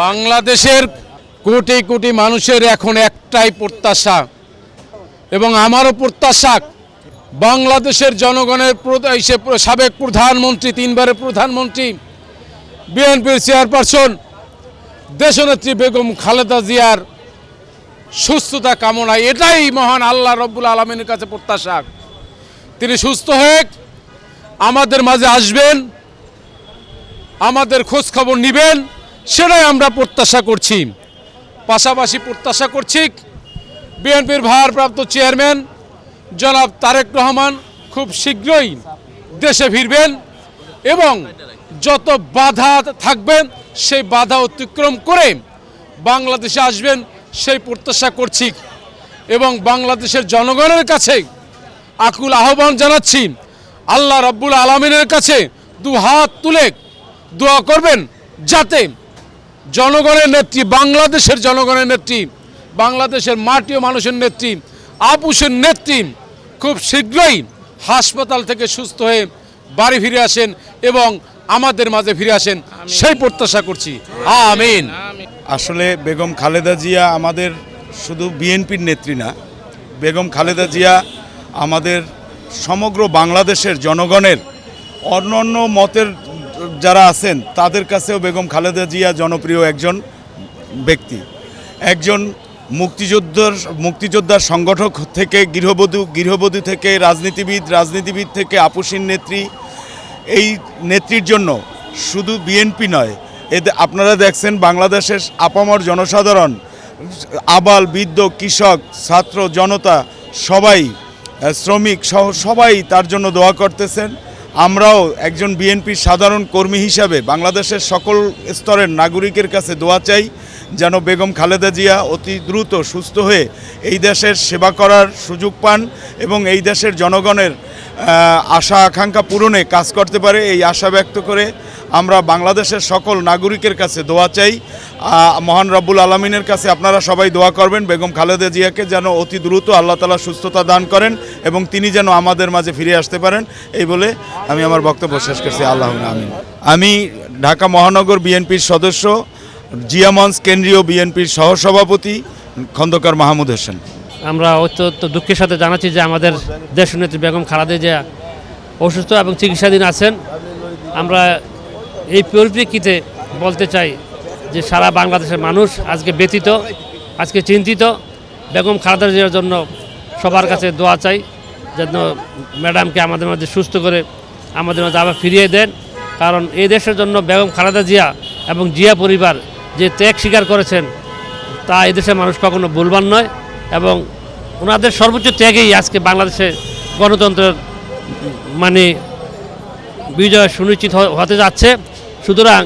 বাংলাদেশের কোটি কোটি মানুষের এখন একটাই প্রত্যাশা এবং আমারও প্রত্যাশা বাংলাদেশের জনগণের সাবেক প্রধানমন্ত্রী, তিনবারের প্রধানমন্ত্রী, বিএনপির চেয়ারপারসন, দেশনেত্রী বেগম খালেদা জিয়ার সুস্থতা কামনা এটাই মহান আল্লাহ রব্বুল আলমিনের কাছে প্রত্যাশা। তিনি সুস্থ হয়ে আমাদের মাঝে আসবেন, আমাদের খোঁজ খবর নিবেন সেটাই আমরা প্রত্যাশা করছি। পাশাপাশি প্রত্যাশা করছি বিএনপির ভারপ্রাপ্ত চেয়ারম্যান জনাব তারেক রহমান খুব শীঘ্রই দেশে ফিরবেন এবং যত বাধা থাকবে সেই বাধা অতিক্রম করে বাংলাদেশে আসবেন সেই প্রত্যাশা করছি এবং বাংলাদেশের জনগণের কাছে আকুল আহ্বান জানাচ্ছি। আল্লাহ রব্বুল আলমিনের কাছে দু হাত তুলে দোয়া করবেন যাতে জনগণের নেত্রী বাংলাদেশের জনগণের নেত্রী বাংলাদেশের মাটি ও মানুষের নেত্রী আপুসের নেত্রী খুব শীঘ্রই হাসপাতাল থেকে সুস্থ হয়ে বাড়ি ফিরে আসেন এবং আমাদের মাঝে ফিরে আসেন। সেই প্রত্যাশা করছি। আমিন। আসলে বেগম খালেদা জিয়া আমাদের শুধু বিএনপির নেত্রী না বেগম খালেদা জিয়া আমাদের সমগ্র বাংলাদেশের জনগণের অন্য মতের যারা আছেন, তাদের কাছেও বেগম খালেদা জিয়া জনপ্রিয় একজন ব্যক্তি। একজন মুক্তিযোদ্ধার মুক্তিযোদ্ধার সংগঠক থেকে গৃহবধূ গৃহবধূ থেকে রাজনীতিবিদ রাজনীতিবিদ থেকে আপুসীন নেত্রী। এই নেত্রীর জন্য শুধু বিএনপি নয়, এতে আপনারা দেখছেন বাংলাদেশের আপামর জনসাধারণ, আবাল, বৃদ্ধ, কৃষক, ছাত্র, জনতা, সবাই শ্রমিক সহ সবাই তার জন্য দোয়া করতেছেন। আমরাও একজন বিএনপির সাধারণ কর্মী হিসাবে বাংলাদেশের সকল স্তরের নাগরিকের কাছে দোয়া চাই যেন বেগম খালেদা জিয়া অতি দ্রুত সুস্থ হয়ে এই দেশের সেবা করার সুযোগ পান এবং এই দেশের জনগণের আশা আকাঙ্ক্ষা পূরণে কাজ করতে পারে। এই আশা ব্যক্ত করে আমরা বাংলাদেশের সকল নাগরিকের কাছে দোয়া চাই। মহান রব্বুল আলমিনের কাছে আপনারা সবাই দোয়া করবেন। বেগম খালেদা জিয়াকে যেন অতি দ্রুত আল্লাহ তালা সুস্থতা দান করেন এবং তিনি যেন আমাদের মাঝে ফিরে আসতে পারেন। এই বলে আমি আমার বক্তব্য শেষ করছি। আল্লাহ আমিন। আমি ঢাকা মহানগর বিএনপির সদস্য জিয়ামঞ্চ কেন্দ্রীয় বিএনপির সহসভাপতি খন্দকার মাহমুদ হোসেন। আমরা অত্যন্ত দুঃখের সাথে জানাচ্ছি যে আমাদের দেশনেত্রী বেগম খালেদা জিয়া অসুস্থ এবং চিকিৎসাধীন আছেন। আমরা এই পরিপ্রেক্ষিতে বলতে চাই যে সারা বাংলাদেশের মানুষ আজকে ব্যতীত আজকে চিন্তিত। বেগম খালেদা জিয়ার জন্য সবার কাছে দোয়া চাই যেন ম্যাডামকে আমাদের মধ্যে সুস্থ করে আমাদের মধ্যে আবার ফিরিয়ে দেন। কারণ এই দেশের জন্য বেগম খালেদা জিয়া এবং জিয়া পরিবার যে ত্যাগ স্বীকার করেছেন, তা এদেশের মানুষ কখনো ভুলবার নয় এবং ওনাদের সর্বোচ্চ ত্যাগেই আজকে বাংলাদেশে গণতন্ত্রের মানে বিজয় সুনিশ্চিত হতে যাচ্ছে। সুতরাং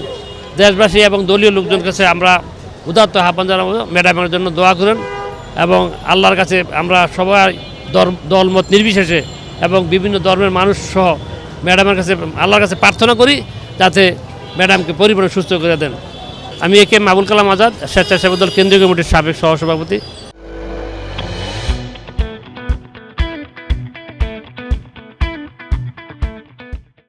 দেশবাসী এবং দলীয় লোকজন কাছে আমরা উদাত্ত আহ্বান জানাব। ম্যাডামের জন্য দোয়া করেন এবং আল্লাহর কাছে আমরা সবাই দলমত নির্বিশেষে এবং বিভিন্ন ধর্মের মানুষ সহ ম্যাডামের কাছে, আল্লাহর কাছে প্রার্থনা করি যাতে ম্যাডামকে পরিপূর্ণ সুস্থ করে দেন। আমি এ একে মাবুল কালাম আজাদ, স্বেচ্ছাসেবক দল কেন্দ্রীয় কমিটির সাবেক সহসভাপতি।